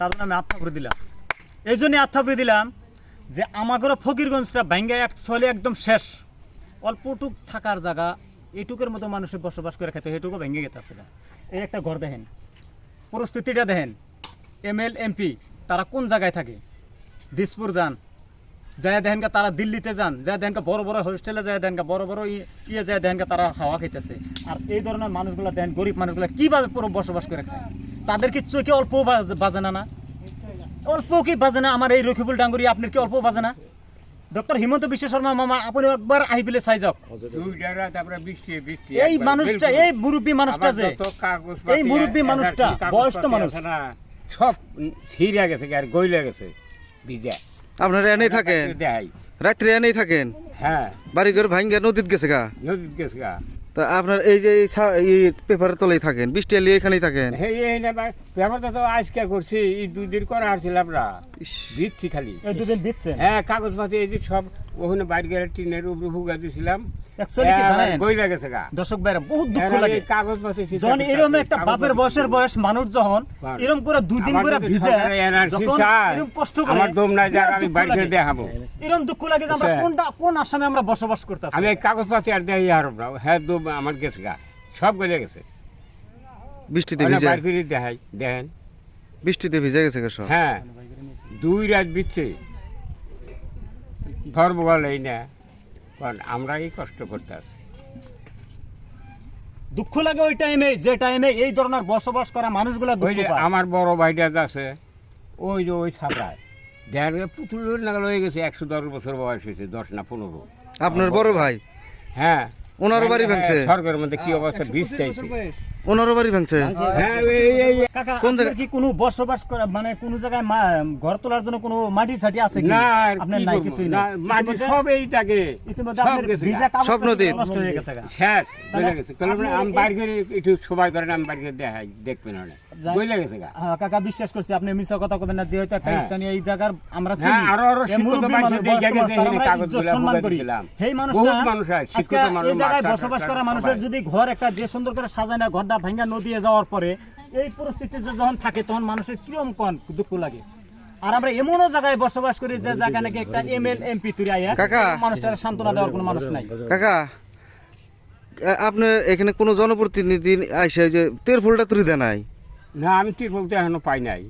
তার জন্য আমি আত্মা করে দিলাম। এই জন্যই আত্মা দিলাম যে আমাগরও ফকিরগঞ্জটা ভাঙ্গা অ্যাকচুয়ালি একদম শেষ। অল্পটুক থাকার জায়গা এইটুকের মতো মানুষের বসবাস করে খেতে এইটুকু ভেঙে গেছে এই একটা ঘর দেখেন। পরিস্থিতিটা দেখেন। এম এল এমপি তারা কোন জায়গায় থাকে? দিসপুর যান। যায় দেখেন তারা দিল্লিতে যান। যায় দেখেন বড় বড় হোস্টেলে যায় দেখেন বড় বড় ইয়ে যায় দেখেন তারা হাওয়া খাইতেছে। আর এই ধরনের মানুষগুলো দেখেন, গরিব মানুষগুলো কীভাবে পুরো বসবাস করে খায়? তাদের কি চোখে অল্প বাজে না না? অল্প কি বাজে না? আমার এই রকিবুল ডাঙ্গুরি আপনার কি অল্প বাজে না? ডক্টর হিমন্ত বিশ্ব শর্মা মামা আপনি একবার আহি পেলে চাই যাও এই মানুষটা এই মুরব্বী মানুষটা যে এই মুরব্বী মানুষটা, বয়স্ক মানুষ। সব ছিঁড়ে গেছে আর গইলে গেছে? ভিজা। আপনারা এনেই থাকেন? রাত্রে এনেই থাকেন? হ্যাঁ। বাড়ি ঘর ভাঙ্গা নদীত গেছে গা? নদীত গেছে গা। তা আপনার এই যে এই পেপারের তলেই থাকেন বৃষ্টি এলে এখানেই থাকেন? হে এই না ভাই ব্যাপারটা তো আজকে করছি এই দুই দিন করে আসছিলাম আমরা। ইস, দিচ্ছি খালি। এই দুদিন দিচ্ছেন হ্যাঁ কাগজপাতি এই যে সব ওখানে বাইরে গেলে টিনের উপরে ভুগা দিয়েছিলাম Actually কি জানেন? গইলে গেছে গা। দর্শক ভাইরা বহুত দুঃখ লাগে। এই কাগজপাতি যখন এরকম একটা বাপের বয়সের বয়স মানুষ যখন এরকম করে দুই দিন করে ভিজে যখন এরকম কষ্ট করে আমার দম নাই যার আমি দুঃখ বাড়ি লাগে। করে দেখাবো। এরকম দুঃখ লাগে যে আমরা কোনটা কোন আসামে আমরা বসবাস করতেছি। আমি এই কাগজপাতি আর দেখাই আর হ্যাঁ দম আমার গেছে গা। সব গলে গেছে। বৃষ্টিতে ভিজে। বাইর দেখাই। দেখেন। বৃষ্টিতে ভিজে গেছে সব। হ্যাঁ। দুই রাত বিচ্ছে। এই না কারণ আমরা এই কষ্ট করতে আছি। দুঃখ লাগে ওই টাইমে যে টাইমে এই ধরনের বসবাস করা মানুষগুলো ওই দুঃখ যে পায়। আমার বড় ভাইটা আছে ওই যে ওই ছাপায় দেড় পুতুল নাগাল হয়ে গেছে একশো দশ বছর বয়স হয়েছে দশ না পনেরো। আপনার বড় ভাই? হ্যাঁ। ওনারও বাড়ি ভাঙছে? সরকারের মধ্যে কি অবস্থা বীজ চাইছে ওনারও বাড়ি ভাঙছে? হ্যাঁ কোন জায়গায়? কি কোনো বসবাস করা মানে কোন জায়গায় মা- ঘর তোলার জন্য কোনো মাটি ছাটি আছে কি? না আপনার নাই কিছুই না, মাটি সব এইটাকে ইতিমধ্যে আপনার ভিজা। সব নদী নষ্ট হয়ে গেছে শেষ হয়ে গেছে। তাহলে আমি বাইরে করে একটু সবাই করেন আমি বাইরে করে দেখাই দেখবেন না গেছে হ্যাঁ, কাকা বিশ্বাস করছি আপনি মিছা কথা কবেন না যেহেতু একটা হ্যাঁ। স্থানীয় এই জায়গার আমরা চিনি। আরও আরও এই সম্মান করি। সেই মানুষটা আজকে জায়গায় বসবাস করা মানুষের যদি ঘর একটা যে সুন্দর করে সাজায় না ঘরটা ভাঙ্গা নদী যাওয়ার পরে এই পরিস্থিতিতে যখন থাকে তখন মানুষের কিরম কন দুঃখ লাগে? আর আমরা এমনও জায়গায় বসবাস করি যে জায়গা নাকি একটা এমপি তুই আয়া। মানুষটার সান্ত্বনা দেওয়ার কোনো মানুষ নাই। কাকা আপনার এখানে কোনো জনপ্রতিনিধি আইসে যে তের ফুলটা তুলি দেয় নাই? না আমি ঠিক বলতে এখনও পাই নাই।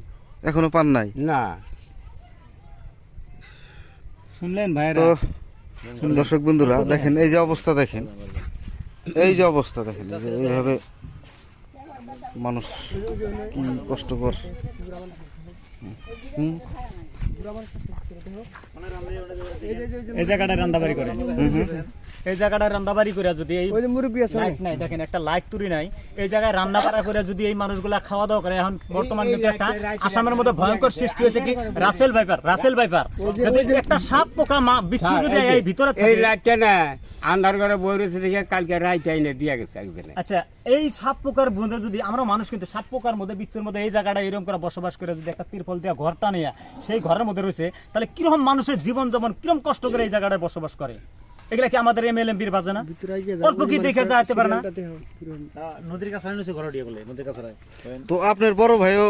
এখনও পান নাই? না। শুনলেন ভাই তো দর্শক বন্ধুরা দেখেন এই যে অবস্থা দেখেন। এই যে অবস্থা দেখেন যে এইভাবে মানুষ কি কষ্টকর। হুম? এই জায়গাটা রান্দাবাড়ি করে। এই জায়গাটা রান্দাবাড়ি করে যদি এই লাইট নাই দেখেন একটা লাইট তুরি নাই। এই জায়গায় রান্না করা করে যদি এই মানুষগুলা খাওয়া দাওয়া করে এখন বর্তমান কিন্তু একটা আসামের মধ্যে ভয়ঙ্কর সৃষ্টি হয়েছে কি? Russell viper Russell viper. যদি একটা সাপ পোকা মা বিচ্ছু যদি এই ভিতরে এই লাইটটা না আন্ধার ঘরে বই রয়েছে দেখে কালকে রাইতে আইনে দিয়া গেছে একজনে। আচ্ছা এই সাপ পোকার মধ্যে যদি আমরা মানুষ কিন্তু সাপ পোকার মধ্যে বিচ্ছুর মধ্যে এই জায়গাটা এরকম করে বসবাস করে যদি একটা তিরপল দিয়ে ঘরটা নিয়ে সেই ঘরের মধ্যে রয়েছে তাহলে কীরকম মানুষের জীবন যেমন কীরকম কষ্ট করে এই জায়গাটায় বসবাস করে? এগুলা কি আমাদের এম এল এমপির বাজে না? অল্প কি দেখে যাইতে পারে না? নদীর কাছে নিচে ঘর দিয়ে বলে নদীর কাছে তো আপনার বড় ভাইও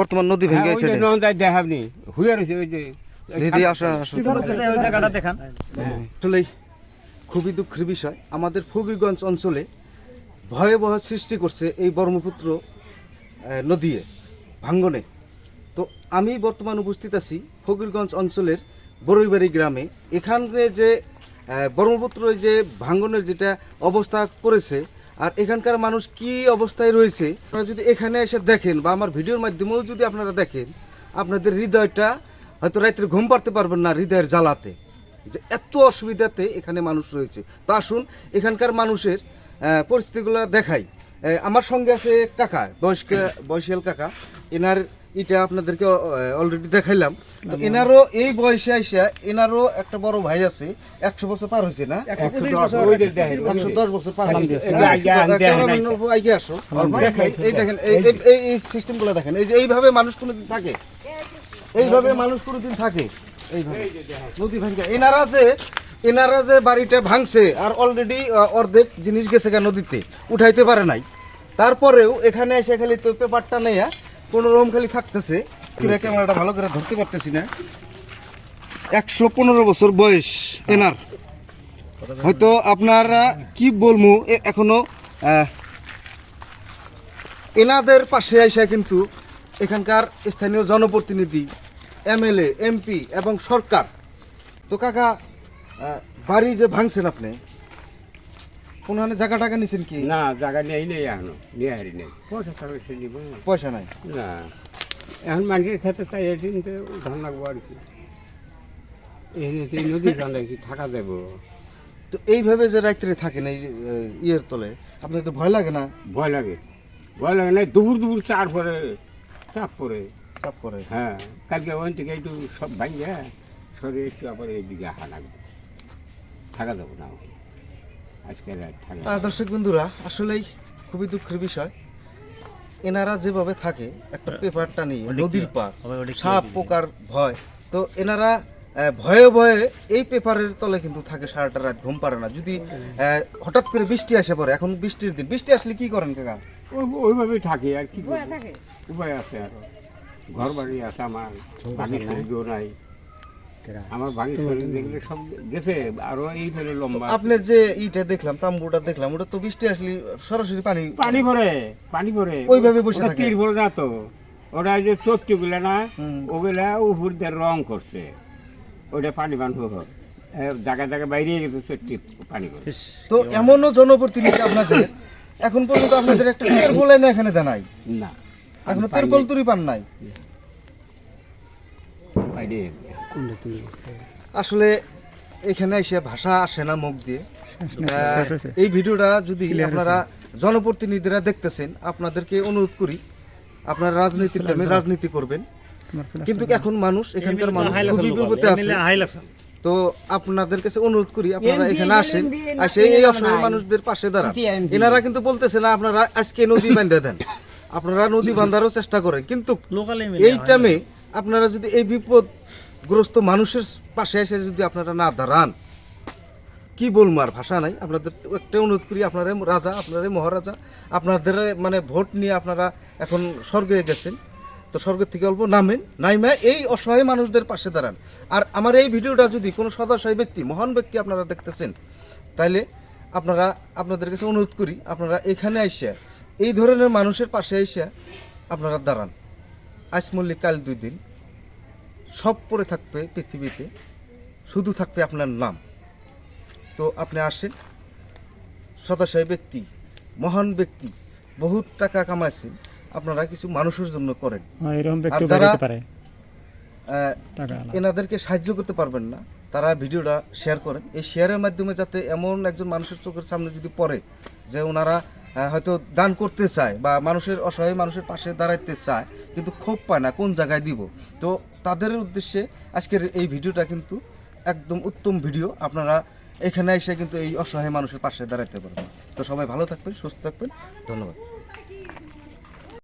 বর্তমান নদী হ্যাঁ, ভেঙে ওই যে গেছে দেখাবনি হুয়ে রয়েছে ওই যে দিদি আসা আসো। ওই জায়গাটা দেখান। আসলেই খুবই দুঃখের বিষয়। আমাদের ফকিরগঞ্জ অঞ্চলে ভয়াবহ সৃষ্টি করছে এই ব্রহ্মপুত্র নদীয়ে ভাঙ্গনে। তো আমি বর্তমান উপস্থিত আছি ফকিরগঞ্জ অঞ্চলের বড়ইবাড়ি গ্রামে। এখানে যে ব্রহ্মপুত্র যে ভাঙ্গনের যেটা অবস্থা করেছে, আর এখানকার মানুষ কি অবস্থায় রয়েছে, আপনারা যদি এখানে এসে দেখেন বা আমার ভিডিওর মাধ্যমেও যদি আপনারা দেখেন, আপনাদের হৃদয়টা হয়তো রাত্রে ঘুম পাড়তে পারবেন না হৃদয়ের জ্বালাতে, যে এত অসুবিধাতে এখানে মানুষ রয়েছে। তো আসুন এখানকার মানুষের পরিস্থিতিগুলো দেখাই। আমার সঙ্গে আছে কাকা, বয়স্ক, বয়সিয়াল কাকা। এনার এটা আপনাদেরকে অলরেডি দেখাইলাম। তো এনারও এই বয়সে আইসা এনারও একটা বড় ভাই আছে একশো বছর পার হয়েছে না? দেখেন, একশো দশ বছর পার হয়েছে। আগে হয় আসো। দেখাই এই দেখেন এই- এই- এই এই সিস্টেমগুলো দেখেন। এই যে এইভাবে মানুষ কোনোদিন থাকে? এইভাবে মানুষ কোনোদিন থাকে? এইভাবে। নদী ভাঙ্গা। এনারা যে এনারা যে বাড়িটা ভাঙছে আর অলরেডি অর্ধেক জিনিস গেছে গা নদীতে উঠাইতে পারে নাই। তারপরেও এখানে এসে খালি তো পেপারটা নেয়া কোনো রকম খালি থাকতেছে করে ক্যামেরাটা ভালো করে ধরতে পারতেছি না। একশো পনেরো বছর বয়স এনার। হয়তো আপনারা কি বলব এখনও এনাদের পাশে আইসা কিন্তু এখানকার স্থানীয় জনপ্রতিনিধি এমএলএ এমপি এবং সরকার। তো কাকা বাড়ি যে ভাঙছেন আপনি কোনো জায়গা টাকা নিছেন কি? না জায়গা নেই নেই এখনও নিয়ে হারি নেই। পয়সা থাকলে সে নিব। পয়সা নাই? না এখন মানুষের ক্ষেত্রে চাই এদিনতে ধান লাগবো আর কি। এখানে তো এই নদীর কান্দে কি থাকা দেবো তো এইভাবে যে রাত্রে থাকেন এই ইয়ের তলে আপনার তো ভয় লাগে না? ভয় লাগে। ভয় লাগে না দুপুর দুপুর চার পরে চাপ পরে। চাপ পরে? হ্যাঁ কালকে ওখান থেকে একটু সব ভাঙে সরে একটু আবার এই এইদিকে আসা লাগবে। থাকা দেবো না দর্শক বন্ধুরা আসলেই খুবই দুঃখের বিষয়। এনারা যেভাবে থাকে একটা পেপারটা নিয়ে নদীর পার সাপ পোকার ভয়। তো এনারা ভয়ে ভয়ে এই পেপারের তলে কিন্তু থাকে সারাটা রাত ঘুম পারে না। যদি হঠাৎ করে বৃষ্টি আসে পরে এখন বৃষ্টির দিন। বৃষ্টি আসলে কি করেন কাকা? ওই- ওইভাবেই থাকি আর কি উপায় আছে আর। ঘর বাড়ি আছে আমার বাকি নাই। আমার বাকি দেখলে সব গেছে আরও এই ফেলে লম্বা আপনার যে ইটা দেখলাম তাম্বুটা দেখলাম ওটা তো বৃষ্টি আসলে সরাসরি পানি পানি ভরে পানি ভরে। ওইভাবে বসে থাকে? না তো। ওটা যে চট্টি গুলা না ওগুলা উপর দিয়ে রং করছে। ওটা পানি বান বাইরে গেছে চট্টি পানি করে তো এমনও জনপ্রতিনিধি আপনাদের এখন পর্যন্ত আপনাদের একটা তেরপল না এখানে দেনাই না। এখনও তেরপল তুরি পান নাই? বাইরে আসলে এখানে এসে ভাষা আসে না মুখ দিয়ে। এই ভিডিওটা যদি আপনারা জনপ্রতিনিধিরা দেখতেছেন আপনাদেরকে অনুরোধ করি আপনারা রাজনীতির টাইমে রাজনীতি করবেন। কিন্তু এখন মানুষ এখানকার মানুষ খুবই বিপদে আছে। তো আপনাদের কাছে অনুরোধ করি আপনারা এখানে আসেন আসে এই অসহায় মানুষদের পাশে দাঁড়ান। এনারা কিন্তু বলতেছে না আপনারা আজকে নদী বান্ধে দেন। আপনারা নদী বান্ধারও চেষ্টা করেন। কিন্তু এই টাইমে আপনারা যদি এই বিপদগ্রস্ত মানুষের পাশে এসে যদি আপনারা না দাঁড়ান, কি বলব আর, ভাষা নাই। আপনাদের একটা অনুরোধ করি, আপনারা রাজা, আপনারা মহারাজা, আপনাদের মানে ভোট নিয়ে আপনারা এখন স্বর্গে গেছেন। তো স্বর্গের থেকে অল্প নামেন, নাইমে এই অসহায় মানুষদের পাশে দাঁড়ান। আর আমার এই ভিডিওটা যদি কোনো সদাশয় ব্যক্তি, মহান ব্যক্তি আপনারা দেখতেছেন, তাইলে আপনারা, আপনাদের কাছে অনুরোধ করি, আপনারা এখানে আইসা, এই ধরনের মানুষের পাশে আইসা আপনারা দাঁড়ান। আজ মল্লিক কাল দুই দিন। সব পড়ে থাকবে পৃথিবীতে শুধু থাকবে আপনার নাম। তো আপনি আসেন সদাশয় ব্যক্তি মহান ব্যক্তি বহুত টাকা কামাইছেন আপনারা কিছু মানুষের জন্য করেন। এরকম যারা- এনাদেরকে সাহায্য করতে পারবেন না তারা ভিডিওটা শেয়ার করেন। এই শেয়ারের মাধ্যমে যাতে এমন একজন মানুষের চোখের সামনে যদি পড়ে যে ওনারা হয়তো দান করতে চায় বা মানুষের অসহায় মানুষের পাশে দাঁড়াইতে চায় কিন্তু ক্ষোভ পায় না কোন জায়গায় দিব? তো তাদের উদ্দেশ্যে আজকের এই ভিডিওটা কিন্তু একদম উত্তম ভিডিও। আপনারা এখানে এসে কিন্তু এই অসহায় মানুষের পাশে দাঁড়াতে পারবেন। তো সবাই ভালো থাকবেন, সুস্থ থাকবেন। ধন্যবাদ।